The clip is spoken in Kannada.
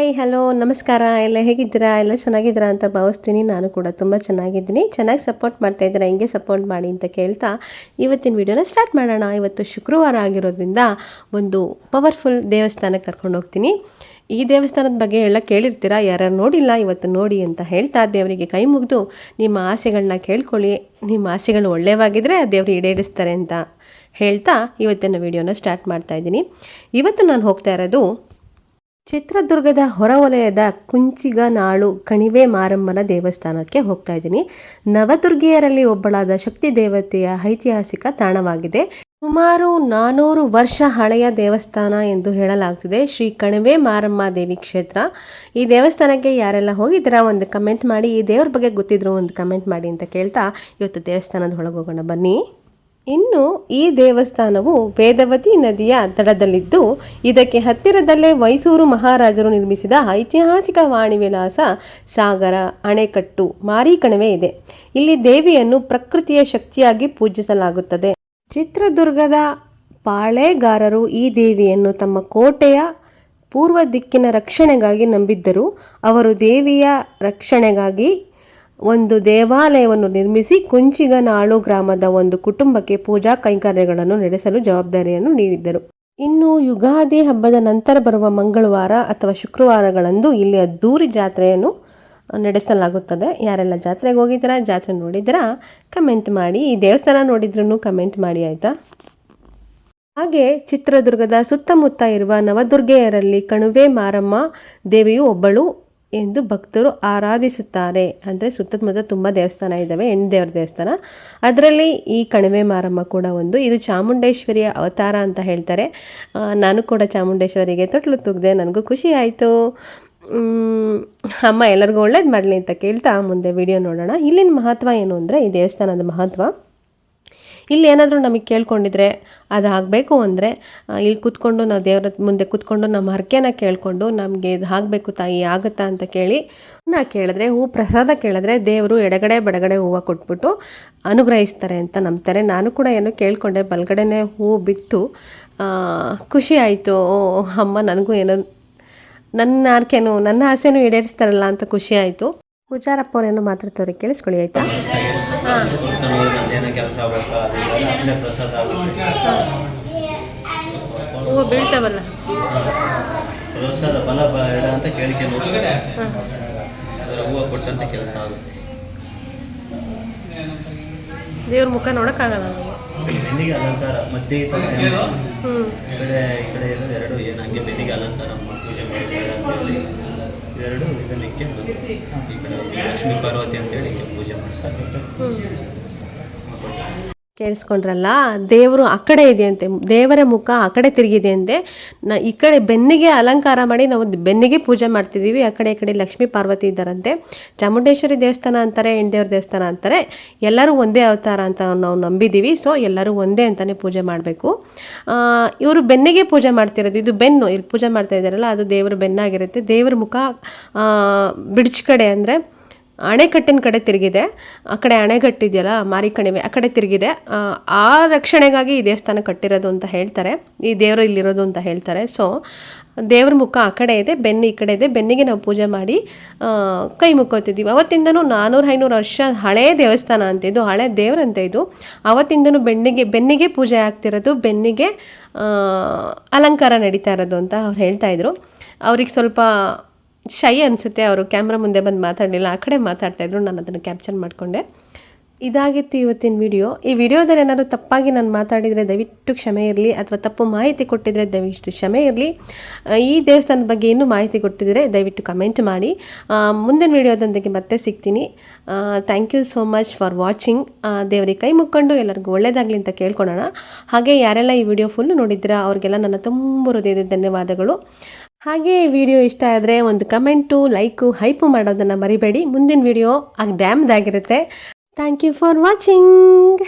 ಹಾಯ್ ಹಲೋ ನಮಸ್ಕಾರ. ಎಲ್ಲ ಹೇಗಿದ್ದೀರಾ? ಎಲ್ಲ ಚೆನ್ನಾಗಿದ್ದೀರಾ ಅಂತ ಭಾವಿಸ್ತೀನಿ. ನಾನು ಕೂಡ ತುಂಬ ಚೆನ್ನಾಗಿದ್ದೀನಿ. ಚೆನ್ನಾಗಿ ಸಪೋರ್ಟ್ ಮಾಡ್ತಾ ಇದ್ದೀರಾ? ಹಿಂಗೆ ಸಪೋರ್ಟ್ ಮಾಡಿ ಅಂತ ಕೇಳ್ತಾ ಇವತ್ತಿನ ವಿಡಿಯೋನ ಸ್ಟಾರ್ಟ್ ಮಾಡೋಣ. ಇವತ್ತು ಶುಕ್ರವಾರ ಆಗಿರೋದ್ರಿಂದ ಒಂದು ಪವರ್ಫುಲ್ ದೇವಸ್ಥಾನಕ್ಕೆ ಕರ್ಕೊಂಡು ಹೋಗ್ತೀನಿ. ಈ ದೇವಸ್ಥಾನದ ಬಗ್ಗೆ ಎಲ್ಲ ಕೇಳಿರ್ತೀರಾ? ಯಾರ್ಯಾರು ನೋಡಿಲ್ಲ? ಇವತ್ತು ನೋಡಿ ಅಂತ ಹೇಳ್ತಾ ದೇವರಿಗೆ ಕೈ ಮುಗಿದು ನಿಮ್ಮ ಆಸೆಗಳನ್ನ ಕೇಳ್ಕೊಳ್ಳಿ. ನಿಮ್ಮ ಆಸೆಗಳು ಒಳ್ಳೆಯವಾಗಿದ್ದರೆ ದೇವರು ಈಡೇರಿಸ್ತಾರೆ ಅಂತ ಹೇಳ್ತಾ ಇವತ್ತಿನ ವಿಡಿಯೋನ ಸ್ಟಾರ್ಟ್ ಮಾಡ್ತಾ ಇದ್ದೀನಿ. ಇವತ್ತು ನಾನು ಹೋಗ್ತಾ ಇರೋದು ಚಿತ್ರದುರ್ಗದ ಹೊರವಲಯದ ಕುಂಚಿಗನಾಳು ಕಣಿವೆ ಮಾರಮ್ಮನ ದೇವಸ್ಥಾನಕ್ಕೆ ಹೋಗ್ತಾ ಇದ್ದೀನಿ. ನವದುರ್ಗಿಯರಲ್ಲಿ ಒಬ್ಬಳಾದ ಶಕ್ತಿ ದೇವತೆಯ ಐತಿಹಾಸಿಕ ತಾಣವಾಗಿದೆ. ಸುಮಾರು ನಾನೂರು ವರ್ಷ ಹಳೆಯ ದೇವಸ್ಥಾನ ಎಂದು ಹೇಳಲಾಗ್ತಿದೆ. ಶ್ರೀ ಕಣಿವೆ ಮಾರಮ್ಮ ದೇವಿ ಕ್ಷೇತ್ರ. ಈ ದೇವಸ್ಥಾನಕ್ಕೆ ಯಾರೆಲ್ಲ ಹೋಗಿದ್ದೀರಾ ಒಂದು ಕಮೆಂಟ್ ಮಾಡಿ, ಈ ದೇವ್ರ ಬಗ್ಗೆ ಗೊತ್ತಿದ್ರು ಒಂದು ಕಮೆಂಟ್ ಮಾಡಿ ಅಂತ ಕೇಳ್ತಾ ಇವತ್ತು ದೇವಸ್ಥಾನದ ಒಳಗೋಗೋಣ ಬನ್ನಿ. ಇನ್ನು ಈ ದೇವಸ್ಥಾನವು ವೇದವತಿ ನದಿಯ ದಡದಲ್ಲಿದ್ದು ಇದಕ್ಕೆ ಹತ್ತಿರದಲ್ಲೇ ಮೈಸೂರು ಮಹಾರಾಜರು ನಿರ್ಮಿಸಿದ ಐತಿಹಾಸಿಕ ವಾಣಿವಿಲಾಸ ಸಾಗರ, ಅಣೆಕಟ್ಟು, ಮಾರಿಕಣಿವೆ ಇದೆ. ಇಲ್ಲಿ ದೇವಿಯನ್ನು ಪ್ರಕೃತಿಯ ಶಕ್ತಿಯಾಗಿ ಪೂಜಿಸಲಾಗುತ್ತದೆ. ಚಿತ್ರದುರ್ಗದ ಪಾಳೆಗಾರರು ಈ ದೇವಿಯನ್ನು ತಮ್ಮ ಕೋಟೆಯ ಪೂರ್ವ ದಿಕ್ಕಿನ ರಕ್ಷಣೆಗಾಗಿ ನಂಬಿದ್ದರು. ಅವರು ದೇವಿಯ ರಕ್ಷಣೆಗಾಗಿ ಒಂದು ದೇವಾಲಯವನ್ನು ನಿರ್ಮಿಸಿ ಕುಂಚಿಗನಾಳು ಗ್ರಾಮದ ಒಂದು ಕುಟುಂಬಕ್ಕೆ ಪೂಜಾ ಕೈಂಕರ್ಯಗಳನ್ನು ನಡೆಸಲು ಜವಾಬ್ದಾರಿಯನ್ನು ನೀಡಿದ್ದರು. ಇನ್ನು ಯುಗಾದಿ ಹಬ್ಬದ ನಂತರ ಬರುವ ಮಂಗಳವಾರ ಅಥವಾ ಶುಕ್ರವಾರಗಳಂದು ಇಲ್ಲಿ ಅದ್ದೂರಿ ಜಾತ್ರೆಯನ್ನು ನಡೆಸಲಾಗುತ್ತದೆ. ಯಾರೆಲ್ಲ ಜಾತ್ರೆಗೆ ಹೋಗಿದ್ದೀರಾ, ಜಾತ್ರೆ ನೋಡಿದ್ರಾ ಕಮೆಂಟ್ ಮಾಡಿ. ಈ ದೇವಸ್ಥಾನ ನೋಡಿದ್ರೂ ಕಮೆಂಟ್ ಮಾಡಿ, ಆಯಿತಾ? ಹಾಗೆ ಚಿತ್ರದುರ್ಗದ ಸುತ್ತಮುತ್ತ ಇರುವ ನವದುರ್ಗೆಯರಲ್ಲಿ ಕಣುವೆ ಮಾರಮ್ಮ ದೇವಿಯು ಒಬ್ಬಳು. ಎಂದು ಭಕ್ತರು ಆರಾಧಿಸುತ್ತಾರೆ. ಅಂದರೆ ಸುತ್ತಮುತ್ತ ತುಂಬ ದೇವಸ್ಥಾನ ಇದ್ದಾವೆ ಹೆಣ್ಣು ದೇವರ ದೇವಸ್ಥಾನ. ಅದರಲ್ಲಿ ಈ ಕಣಿವೆ ಮಾರಮ್ಮ ಕೂಡ ಒಂದು. ಇದು ಚಾಮುಂಡೇಶ್ವರಿಯ ಅವತಾರ ಅಂತ ಹೇಳ್ತಾರೆ. ನಾನು ಕೂಡ ಚಾಮುಂಡೇಶ್ವರಿಗೆ ತೊಟ್ಲು ತುಗ್ದೆ, ನನಗೂ ಖುಷಿ ಆಯಿತು. ಅಮ್ಮ ಎಲ್ಲರಿಗೂ ಒಳ್ಳೇದು ಮಾಡಲಿ ಅಂತ ಕೇಳ್ತಾ ಮುಂದೆ ವಿಡಿಯೋ ನೋಡೋಣ. ಇಲ್ಲಿನ ಮಹತ್ವ ಏನು ಅಂದರೆ ಈ ದೇವಸ್ಥಾನದ ಮಹತ್ವ. ಇಲ್ಲಿ ಏನಾದರೂ ನಮಗೆ ಕೇಳ್ಕೊಂಡಿದ್ರೆ ಅದು ಆಗಬೇಕು ಅಂದರೆ ಇಲ್ಲಿ ಕೂತ್ಕೊಂಡು ನಾವು ದೇವರ ಮುಂದೆ ಕೂತ್ಕೊಂಡು ನಮ್ಮ ಹರಕೆನ ಕೇಳಿಕೊಂಡು ನಮಗೆ ಇದು ಆಗಬೇಕು ತಾಯಿ, ಆಗುತ್ತಾ ಅಂತ ಕೇಳಿ ನಾ ಕೇಳಿದ್ರೆ, ಹೂ ಪ್ರಸಾದ ಕೇಳಿದ್ರೆ ದೇವರು ಎಡಗಡೆ ಬಡಗಡೆ ಹೂವು ಕೊಟ್ಬಿಟ್ಟು ಅನುಗ್ರಹಿಸ್ತಾರೆ ಅಂತ ನಂಬ್ತಾರೆ. ನಾನು ಕೂಡ ಏನೋ ಕೇಳ್ಕೊಂಡೆ, ಬಲಗಡೆನೇ ಹೂ ಬಿತ್ತು. ಖುಷಿ ಆಯಿತು. ಅಮ್ಮ, ನನಗೂ ಏನೋ ನನ್ನ ಆರ್ಕೆನೂ ನನ್ನ ಆಸೆನೂ ಈಡೇರಿಸ್ತಾರಲ್ಲ ಅಂತ ಖುಷಿ ಆಯಿತು. ಪೂಜಾರಪ್ಪ ಅವರೇನು ಮಾತಾಡ್ತವ್ರೆ ಕೇಳಿಸ್ಕೊಳ್ಳಿ ಆಯಿತಾ? ಕೆಲಸ ಪ್ರಸಾದ ಹೂವು ಬೀಳ್ತಾವಲ್ಲ. ಪ್ರಸಾದ ಫಲ ಬೇಡ ಅಂತ ಕೇಳ್ಕೊಂಡು ಹೋಗ್ತಾರೆ ಹಾಂ. ಅದರ ಹೂವು ಕೊಟ್ಟಂತ ಕೆಲಸ ಆಗುತ್ತೆ ದೇವ್ರ ಮುಖ ನೋಡೋಕ್ಕಾಗಲ್ಲ ಬೆನ್ನಿಗೆ ಅಲಂಕಾರ ಮಧ್ಯೆ ಈ ಕಡೆ ಈ ಕಡೆ ಇರೋದು ಎರಡು ಏನು ಹಂಗೆ ಬೆನ್ನಿಗೆ ಅಲಂಕಾರ ಪೂಜೆ ಮಾಡಿದ್ದಾರೆ ಅಂತೇಳಿ ಎರಡು ಇದನ್ನ ಇಕ್ಕೊಂಡು ಈ ಕಡೆ ಲಕ್ಷ್ಮೀ ಪಾರ್ವತಿ ಅಂತೇಳಿ ಪೂಜೆ ಮಾಡಿಸ್ತಾರೆ ಕೇಳಿಸ್ಕೊಂಡ್ರಲ್ಲ, ದೇವರು ಆ ಕಡೆ ಇದೆಯಂತೆ, ದೇವರ ಮುಖ ಆ ಕಡೆ ತಿರುಗಿದೆ ಅಂತೆ ನ ಈ ಕಡೆ ಬೆನ್ನಿಗೆ ಅಲಂಕಾರ ಮಾಡಿ ನಾವು ಬೆನ್ನಿಗೆ ಪೂಜೆ ಮಾಡ್ತಿದ್ದೀವಿ, ಆ ಕಡೆ ಈ ಕಡೆ ಲಕ್ಷ್ಮೀ ಪಾರ್ವತಿ ಇದ್ದಾರಂತೆ. ಚಾಮುಂಡೇಶ್ವರಿ ದೇವಸ್ಥಾನ ಅಂತಾರೆ, ಹೆಣ್ದೇವ್ರ ದೇವಸ್ಥಾನ ಅಂತಾರೆ, ಎಲ್ಲರೂ ಒಂದೇ ಅವತಾರ ಅಂತ ನಾವು ನಂಬಿದ್ದೀವಿ, ಸೊ ಎಲ್ಲರೂ ಒಂದೇ ಅಂತಲೇ ಪೂಜೆ ಮಾಡಬೇಕು. ಇವರು ಬೆನ್ನಿಗೆ ಪೂಜೆ ಮಾಡ್ತಿರೋದು, ಇದು ಬೆನ್ನು, ಇಲ್ಲಿ ಪೂಜೆ ಮಾಡ್ತಾ ಇದ್ದಾರಲ್ಲ, ಅದು ದೇವರ ಬೆನ್ನಾಗಿರುತ್ತೆ, ದೇವರ ಮುಖ ಬಿಡ್ಚ್ ಕಡೆ ಅಂದರೆ ಅಣೆಕಟ್ಟಿನ ಕಡೆ ತಿರುಗಿದೆ. ಆ ಕಡೆ ಅಣೆಗಟ್ಟಿದೆಯಲ್ಲ ಮಾರಿ ಕಣಿವೆ ಆ ಕಡೆ ತಿರುಗಿದೆ. ಆ, ರಕ್ಷಣೆಗಾಗಿ ಈ ದೇವಸ್ಥಾನ ಕಟ್ಟಿರೋದು ಅಂತ ಹೇಳ್ತಾರೆ. ಈ ದೇವರು ಇಲ್ಲಿರೋದು ಅಂತ ಹೇಳ್ತಾರೆ. ಸೊ ದೇವ್ರ ಮುಖ ಆ ಕಡೆ ಇದೆ ಬೆನ್ನು ಈ ಕಡೆ ಇದೆ. ಬೆನ್ನಿಗೆ ನಾವು ಪೂಜೆ ಮಾಡಿ ಕೈ ಮುಕ್ಕೋತಿದ್ದೀವಿ. ಅವತ್ತಿಂದನೂ ನಾನ್ನೂರು ಐನೂರು ವರ್ಷ ಹಳೇ ದೇವಸ್ಥಾನ ಅಂತ ಇದು ಹಳೆ ದೇವರಂತೆ ಇದು. ಅವತ್ತಿಂದನೂ ಬೆನ್ನಿಗೆ ಬೆನ್ನಿಗೆ ಪೂಜೆ ಆಗ್ತಿರೋದು ಬೆನ್ನಿಗೆ ಅಲಂಕಾರ ನಡೀತಾ ಇರೋದು ಅಂತ ಅವ್ರು ಹೇಳ್ತಾ ಇದ್ರು. ಅವ್ರಿಗೆ ಸ್ವಲ್ಪ ಶೈ ಅನಿಸುತ್ತೆ, ಅವರು ಕ್ಯಾಮ್ರಾ ಮುಂದೆ ಬಂದು ಮಾತಾಡಲಿಲ್ಲ, ಆ ಕಡೆ ಮಾತಾಡ್ತಾಯಿದ್ರು ನಾನು ಅದನ್ನು ಕ್ಯಾಪ್ಚರ್ ಮಾಡಿಕೊಂಡೆ. ಇದಾಗಿತ್ತು ಇವತ್ತಿನ ವಿಡಿಯೋ ಈ ವಿಡಿಯೋದಲ್ಲಿ ಏನಾದರೂ ತಪ್ಪಾಗಿ ನಾನು ಮಾತಾಡಿದರೆ ದಯವಿಟ್ಟು ಕ್ಷಮೆ ಇರಲಿ, ಅಥವಾ ತಪ್ಪು ಮಾಹಿತಿ ಕೊಟ್ಟಿದ್ರೆ ದಯವಿಟ್ಟು ಕ್ಷಮೆ ಇರಲಿ. ಈ ದೇವಸ್ಥಾನದ ಬಗ್ಗೆ ಇನ್ನೂ ಮಾಹಿತಿ ಕೊಟ್ಟಿದ್ದರೆ ದಯವಿಟ್ಟು ಕಮೆಂಟ್ ಮಾಡಿ. ಮುಂದಿನ ವಿಡಿಯೋದೊಂದಿಗೆ ಮತ್ತೆ ಸಿಗ್ತೀನಿ. Thank you so much for watching ದೇವರಿಗೆ ಕೈ ಮುಕ್ಕೊಂಡು ಎಲ್ಲರಿಗೂ ಒಳ್ಳೆಯದಾಗಲಿ ಅಂತ ಕೇಳ್ಕೊಳೋಣ ಹಾಗೆ ಯಾರೆಲ್ಲ ಈ ವಿಡಿಯೋ ಫುಲ್ ನೋಡಿದ್ದೀರಾ, ಅವ್ರಿಗೆಲ್ಲ ನನ್ನ ತುಂಬ ಹೃದಯದ ಧನ್ಯವಾದಗಳು. ಹಾಗೆ ಈ ವಿಡಿಯೋ ಇಷ್ಟ ಆದರೆ ಒಂದು ಕಮೆಂಟು, ಲೈಕು, ಹೈಪು ಮಾಡೋದನ್ನು ಮರಿಬೇಡಿ. ಮುಂದಿನ ವಿಡಿಯೋ ಆ ಡ್ಯಾಮ್ದಾಗಿರುತ್ತೆ. Thank you for watching